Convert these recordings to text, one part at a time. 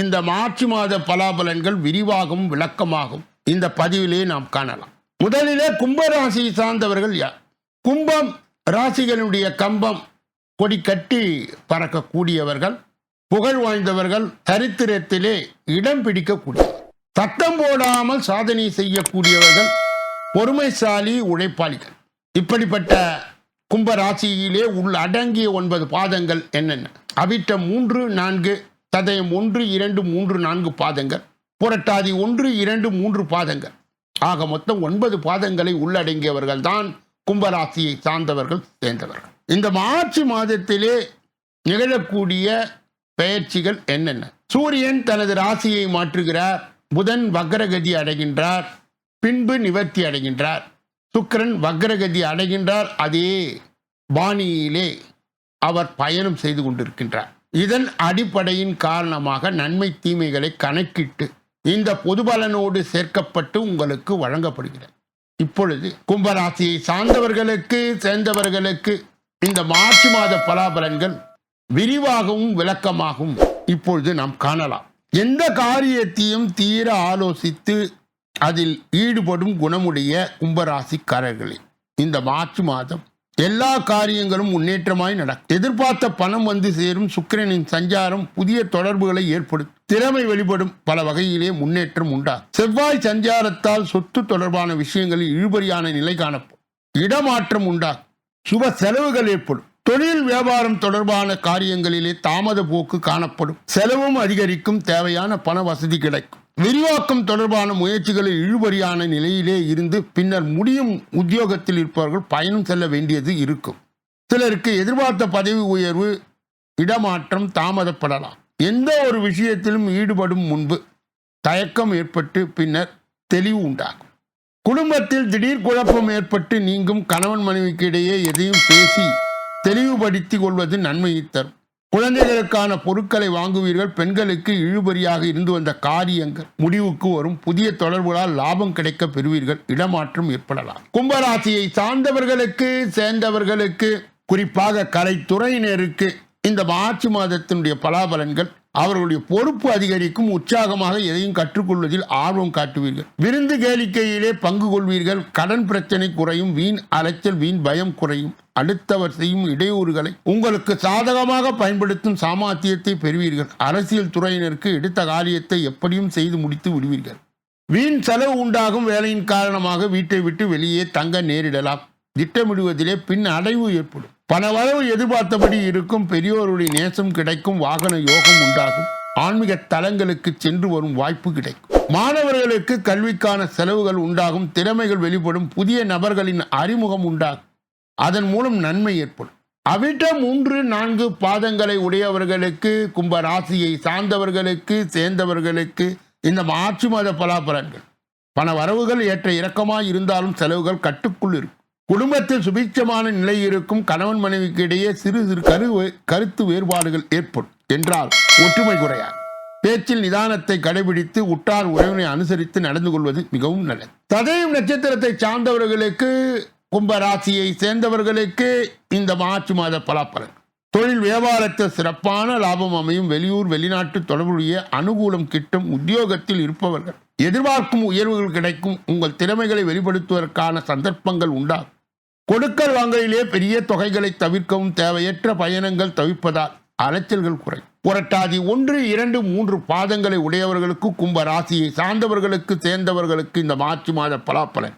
இந்த மார்ச் மாத பலாபலன்கள் விரிவாகவும் விளக்கமாகும் இந்த பதிவிலே நாம் காணலாம். முதலிலே கும்பராசியை சார்ந்தவர்கள் யார்? கும்பம் ராசிகளுடைய கம்பம் கொடி கட்டி பறக்கக்கூடியவர்கள் புகழ் வாய்ந்தவர்கள் சரித்திரத்திலே இடம் பிடிக்கக்கூடிய சத்தம் போடாமல் சாதனை செய்யக்கூடியவர்கள் பொறுமைசாலி உழைப்பாளிகள். இப்படிப்பட்ட கும்ப ராசியிலே உள்ள அடங்கிய ஒன்பது பாதங்கள் என்னென்ன? அவிட்ட மூன்று நான்கு சதயம் ஒன்று இரண்டு மூன்று நான்கு பாதங்கள். புரட்டாதி ஒன்று இரண்டு மூன்று பாதங்கள். ஆக மொத்தம் ஒன்பது பாதங்களை உள்ளடங்கியவர்கள் தான் கும்பராசியை சார்ந்தவர்கள் சேர்ந்தவர்கள். இந்த மார்ச் மாதத்திலே நிகழக்கூடிய பெயர்ச்சிகள் என்னென்ன? சூரியன் தனது ராசியை மாற்றுகிறார். புதன் வக்ரகதி அடைகின்றார். பின்பு நிவர்த்தி அடைகின்றார். சுக்கரன் வக்ரகதி அடைகின்றார். அதே பாணியிலே அவர் பயணம் செய்து கொண்டிருக்கின்றார். இதன் அடிப்படையின் காரணமாக நன்மை தீமைகளை கணக்கிட்டு இந்த பொது பலனோடு சேர்க்கப்பட்டு உங்களுக்கு வழங்கப்படுகிறது. இப்பொழுது கும்பராசியை சார்ந்தவர்களுக்கு சேர்ந்தவர்களுக்கு இந்த மார்ச் மாத பலாபலன்கள் விரிவாகவும் விளக்கமாகவும் இப்பொழுது நாம் காணலாம். எந்த காரியத்தையும் தீர ஆலோசித்து அதில் ஈடுபடும் குணமுடைய கும்பராசிக்காரர்களே இந்த மார்ச் மாதம் எல்லா காரியங்களும் முன்னேற்றமாய் நடக்கும் எதிர்பார்த்த பணம் வந்து சேரும் சுக்கிரனின் சஞ்சாரம் புதிய தொடர்புகளை ஏற்படுத்தும் திறமை வெளிப்படும் பல வகையிலே முன்னேற்றம் உண்டாகும் செவ்வாய் சஞ்சாரத்தால் சொத்து தொடர்பான விஷயங்களில் இழுபறியான நிலை காணப்படும். இடமாற்றம் உண்டாகும் சுப செலவுகள் ஏற்படும். தொழில் வியாபாரம் தொடர்பான காரியங்களிலே தாமத போக்கு காணப்படும். செலவும் அதிகரிக்கும் தேவையான பண வசதி கிடைக்கும். விரிவாக்கம் தொடர்பான முயற்சிகளில் இழுபறியான நிலையிலே இருந்து பின்னர் முடியும் உத்தியோகத்தில் இருப்பவர்கள் பயணம் செல்ல வேண்டியது இருக்கும். சிலருக்கு எதிர்பார்த்த பதவி உயர்வு இடமாற்றம் தாமதப்படலாம். எந்த ஒரு விஷயத்திலும் ஈடுபடும் முன்பு தயக்கம் ஏற்பட்டு பின்னர் தெளிவு உண்டாகும். குடும்பத்தில் திடீர் குழப்பம் ஏற்பட்டு நீங்கும் கணவன் மனைவிக்கு இடையே எதையும் பேசி தெளிவுபடுத்திக் கொள்வது நன்மையை தரும். குழந்தைகளுக்கான பொருட்களை வாங்குவீர்கள் பெண்களுக்கு இழுபறியாக இருந்து வந்த காரியங்கள். முடிவுக்கு வரும் புதிய தொடர்புகளால் லாபம் கிடைக்க பெறுவீர்கள் இடமாற்றம் ஏற்படலாம். கும்பராசியை சார்ந்தவர்களுக்கு சேர்ந்தவர்களுக்கு குறிப்பாக கலைத்துறையினருக்கு இந்த மார்ச் மாதத்தினுடைய பலாபலன்கள் அவர்களுடைய பொறுப்பு அதிகரிக்கும் உற்சாகமாக எதையும் கற்றுக்கொள்வதில் ஆர்வம் காட்டுவீர்கள். விருந்து கேளிக்கையிலே பங்கு கொள்வீர்கள் கடன் பிரச்சனை குறையும் வீண் அலைச்சல் வீண் பயம் குறையும். அடுத்தவர் செய்யும் இடையூறுகளை உங்களுக்கு சாதகமாக பயன்படுத்தும் சாமாத்தியத்தை பெறுவீர்கள். அரசியல் துறையினருக்கு எடுத்த காரியத்தை எப்படியும் செய்து முடித்து விடுவீர்கள். வீண் செலவு உண்டாகும் வேலையின் காரணமாக வீட்டை விட்டு வெளியே தங்க நேரிடலாம். திட்டமிடுவதிலே பின் அடைவு ஏற்படும். பணவரவு எதிர்பார்த்தபடி இருக்கும் பெரியோருடைய நேசம் கிடைக்கும் வாகன யோகம் உண்டாகும். ஆன்மீக தலங்களுக்கு சென்று வரும் வாய்ப்பு கிடைக்கும். மாணவர்களுக்கு கல்விக்கான செலவுகள் உண்டாகும் திறமைகள் வெளிப்படும் புதிய நபர்களின் அறிமுகம் உண்டாகும். அதன் மூலம் நன்மை ஏற்படும். அவிட்ட மூன்று நான்கு பாதங்களை உடையவர்களுக்கு கும்ப ராசியை சார்ந்தவர்களுக்கு சேர்ந்தவர்களுக்கு இந்த மார்ச் மாத பலாபலன்கள். பண வரவுகள் ஏற்ற இறக்கமாய் இருந்தாலும் செலவுகள் கட்டுக்குள் இருக்கும். குடும்பத்தில் சுபிட்சமான நிலை இருக்கும். கணவன் மனைவிக்கு இடையே சிறு சிறு கரு கருத்து வேறுபாடுகள் ஏற்படும் என்றால் ஒற்றுமை குறையாது. பேச்சில் நிதானத்தை கடைபிடித்து உற்றார் உறவினை அனுசரித்து நடந்து கொள்வது மிகவும் நல்லது. சதயம் நட்சத்திரத்தை சார்ந்தவர்களுக்கு கும்பராசியை சேர்ந்தவர்களுக்கு இந்த மார்ச் மாத பலாப்பலன். தொழில் வியாபாரத்தில் சிறப்பான லாபம் அமையும். வெளியூர் வெளிநாட்டு தொடர்புடைய அனுகூலம் கிட்டும் உத்தியோகத்தில் இருப்பவர்கள். எதிர்பார்க்கும் உயர்வுகள் கிடைக்கும். உங்கள் திறமைகளை வெளிப்படுத்துவதற்கான சந்தர்ப்பங்கள் உண்டாகும். கொடுக்கல் வாங்கலிலே பெரிய தொகைகளை தவிர்க்கவும் தேவையற்ற பயணங்கள் தவிர்ப்பதால் அலைச்சல்கள் குறை புரட்டாதி ஒன்று இரண்டு மூன்று பாதங்களை உடையவர்களுக்கு கும்ப ராசியை சார்ந்தவர்களுக்கு சேர்ந்தவர்களுக்கு இந்த மார்ச் மாத பலாப்பலன்.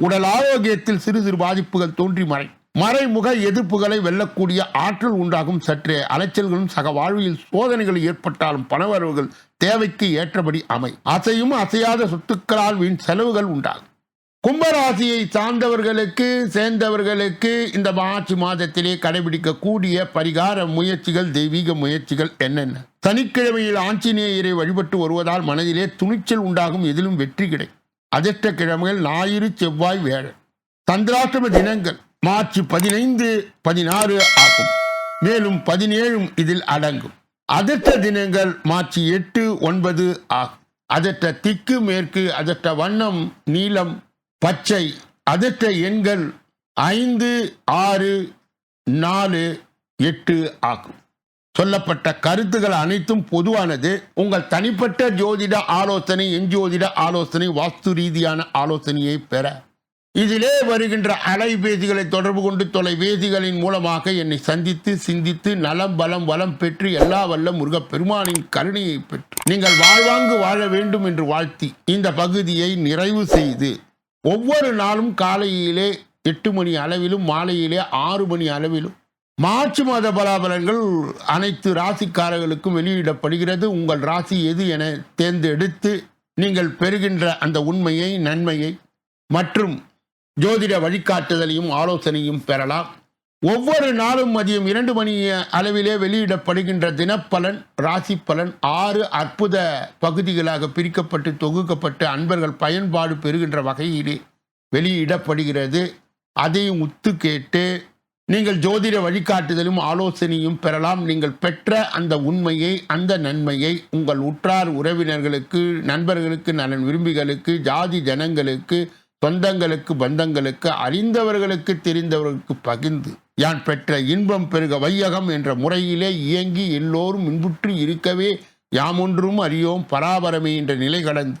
உடல் ஆரோக்கியத்தில் சிறு சிறு பாதிப்புகள் தோன்றி மறை. மறைமுக எதிர்ப்புகளை வெல்லக்கூடிய ஆற்றல் உண்டாகும் சற்றே அலைச்சல்களும் சக வாழ்வில் சோதனைகள் ஏற்பட்டாலும் பணவரவுகள் தேவைக்கு ஏற்றபடி அமை. அசையும் அசையாத சொத்துக்களால் வீண் செலவுகள் உண்டாகும். கும்பராசியை சார்ந்தவர்களுக்கு சேர்ந்தவர்களுக்கு இந்த மார்ச் மாதத்திலே கடைபிடிக்கக்கூடிய பரிகார முயற்சிகள் தெய்வீக முயற்சிகள் என்னென்ன? சனிக்கிழமையில் ஆஞ்சநேயரை வழிபட்டு வருவதால் மனதிலே துணிச்சல் உண்டாகும் எதிலும் வெற்றி கிடைக்கும். அதிர்ஷ்ட கிழமைகள் ஞாயிறு செவ்வாய் வேழன் சந்திராஷ்டம தினங்கள் மார்ச் பதினைந்து பதினாறு ஆகும். மேலும் பதினேழும் இதில் அடங்கும். அதிர்ஷ்ட தினங்கள் மார்ச் எட்டு ஒன்பது ஆகும். அதிர்ஷ்ட திக்கு மேற்கு அதிர்ஷ்ட வண்ணம் நீலம் பச்சை. அதிர்ஷ்ட எண்கள் ஐந்து ஆறு நாலு எட்டு ஆகும். சொல்லப்பட்ட கருத்துக்கள் அனைத்தும் பொதுவானது. உங்கள் தனிப்பட்ட ஜோதிட ஆலோசனை எஞ்சோதிட ஆலோசனை வாஸ்து ரீதியான ஆலோசனையை பெற. இதிலே வருகின்ற அலைபேசிகளை தொடர்பு கொண்டு தொலைபேசிகளின் மூலமாக என்னை சந்தித்து சிந்தித்து நலம் பலம் வளம் பெற்று எல்லா வல்ல முருகப் பெருமானின் கருணையை பெற்று. நீங்கள் வாழ்வாங்கு வாழ வேண்டும் என்று வாழ்த்தி இந்த பகுதியை நிறைவு செய்து ஒவ்வொரு நாளும் காலையிலே எட்டு மணி அளவிலும் மாலையிலே ஆறு மணி அளவிலும் மார்ச் மாத பலாபலன்கள் அனைத்து ராசிக்காரர்களுக்கும் வெளியிடப்படுகிறது. உங்கள் ராசி எது என தேர்ந்தெடுத்து நீங்கள் பெறுகின்ற அந்த உண்மையை நன்மையை மற்றும் ஜோதிட வழிகாட்டுதலையும் ஆலோசனையும் பெறலாம். ஒவ்வொரு நாளும் மதியம் இரண்டு மணி அளவிலே வெளியிடப்படுகின்ற தினப்பலன் ராசி பலன் ஆறு அற்புத பகுதிகளாக பிரிக்கப்பட்டு தொகுக்கப்பட்டு அன்பர்கள் பயன்பாடு பெறுகின்ற வகையிலே வெளியிடப்படுகிறது. அதையும் உத்து கேட்டு நீங்கள் ஜோதிட வழிகாட்டுதலும் ஆலோசனையும் பெறலாம். நீங்கள் பெற்ற அந்த உண்மையை அந்த நன்மையை உங்கள் உற்றார் உறவினர்களுக்கு நண்பர்களுக்கு நலன் விரும்பிகளுக்கு ஜாதி ஜனங்களுக்கு சொந்தங்களுக்கு பந்தங்களுக்கு அறிந்தவர்களுக்கு தெரிந்தவர்களுக்கு பகிர்ந்து யான் பெற்ற இன்பம் பெருக வையகம் என்ற முறையிலே இயங்கி எல்லோரும் இன்புற்று இருக்கவே யாமொன்றும் அறியோம் பராபரமே என்ற நிலை கடந்து